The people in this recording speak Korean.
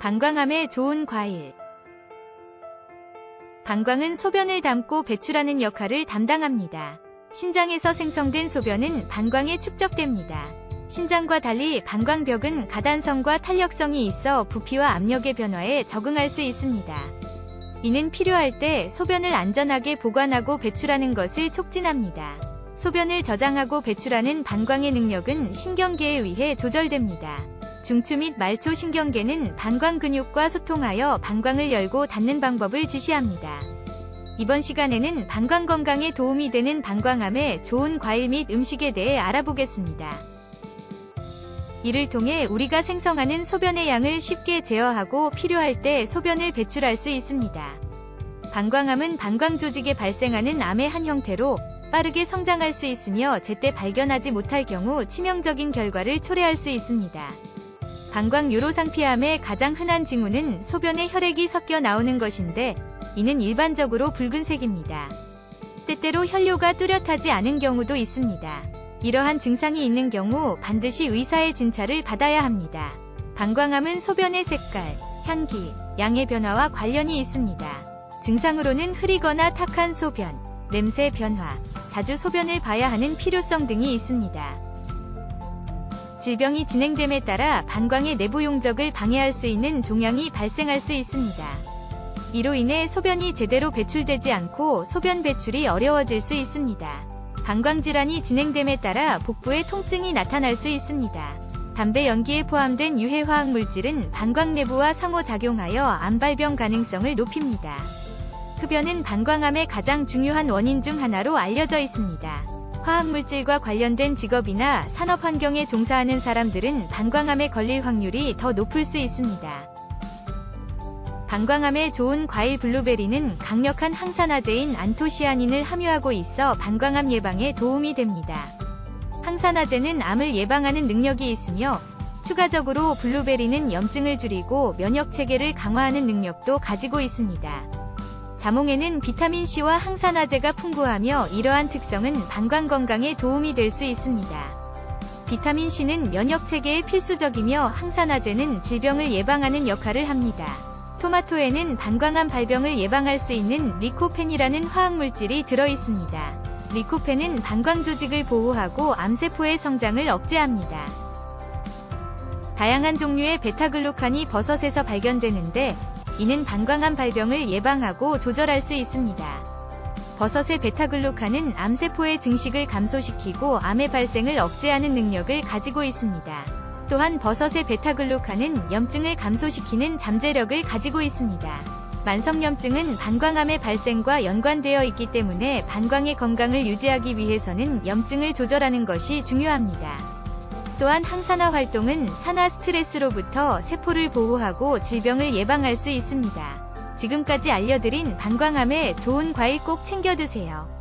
방광암에 좋은 과일. 방광은 소변을 담고 배출하는 역할을 담당합니다. 신장에서 생성된 소변은 방광에 축적됩니다. 신장과 달리 방광벽은 가단성과 탄력성이 있어 부피와 압력의 변화에 적응할 수 있습니다. 이는 필요할 때 소변을 안전하게 보관하고 배출하는 것을 촉진합니다. 소변을 저장하고 배출하는 방광의 능력은 신경계에 의해 조절됩니다. 중추 및 말초 신경계는 방광 근육과 소통하여 방광을 열고 닫는 방법을 지시합니다. 이번 시간에는 방광 건강에 도움이 되는 방광암에 좋은 과일 및 음식에 대해 알아보겠습니다. 이를 통해 우리가 생성하는 소변의 양을 쉽게 제어하고 필요할 때 소변을 배출할 수 있습니다. 방광암은 방광 조직에 발생하는 암의 한 형태로 빠르게 성장할 수 있으며 제때 발견하지 못할 경우 치명적인 결과를 초래할 수 있습니다. 방광 요로상피암의 가장 흔한 징후는 소변에 혈액이 섞여 나오는 것인데 이는 일반적으로 붉은색입니다. 때때로 혈뇨가 뚜렷하지 않은 경우도 있습니다. 이러한 증상이 있는 경우 반드시 의사의 진찰을 받아야 합니다. 방광암은 소변의 색깔, 향기, 양의 변화와 관련이 있습니다. 증상으로는 흐리거나 탁한 소변, 냄새 변화, 자주 소변을 봐야 하는 필요성 등이 있습니다. 질병이 진행됨에 따라 방광의 내부 용적을 방해할 수 있는 종양이 발생할 수 있습니다. 이로 인해 소변이 제대로 배출되지 않고 소변 배출이 어려워질 수 있습니다. 방광 질환이 진행됨에 따라 복부에 통증이 나타날 수 있습니다. 담배 연기에 포함된 유해 화학 물질은 방광 내부와 상호작용하여 암발병 가능성을 높입니다. 흡연은 방광암의 가장 중요한 원인 중 하나로 알려져 있습니다. 화학물질과 관련된 직업이나 산업 환경에 종사하는 사람들은 방광암에 걸릴 확률이 더 높을 수 있습니다. 방광암에 좋은 과일 블루베리는 강력한 항산화제인 안토시아닌을 함유하고 있어 방광암 예방에 도움이 됩니다. 항산화제는 암을 예방하는 능력이 있으며 추가적으로 블루베리는 염증을 줄이고 면역 체계를 강화하는 능력도 가지고 있습니다. 자몽에는 비타민C와 항산화제가 풍부하며 이러한 특성은 방광 건강에 도움이 될 수 있습니다. 비타민C는 면역 체계에 필수적이며 항산화제는 질병을 예방하는 역할을 합니다. 토마토에는 방광암 발병을 예방할 수 있는 리코펜이라는 화학물질이 들어 있습니다. 리코펜은 방광 조직을 보호하고 암세포의 성장을 억제합니다. 다양한 종류의 베타글루칸이 버섯에서 발견되는데 이는 방광암 발병을 예방하고 조절할 수 있습니다. 버섯의 베타글루칸은 암세포의 증식을 감소시키고 암의 발생을 억제하는 능력을 가지고 있습니다. 또한 버섯의 베타글루칸은 염증을 감소시키는 잠재력을 가지고 있습니다. 만성염증은 방광암의 발생과 연관되어 있기 때문에 방광의 건강을 유지하기 위해서는 염증을 조절하는 것이 중요합니다. 또한 항산화 활동은 산화 스트레스로부터 세포를 보호하고 질병을 예방할 수 있습니다. 지금까지 알려드린 방광암에 좋은 과일 꼭 챙겨 드세요.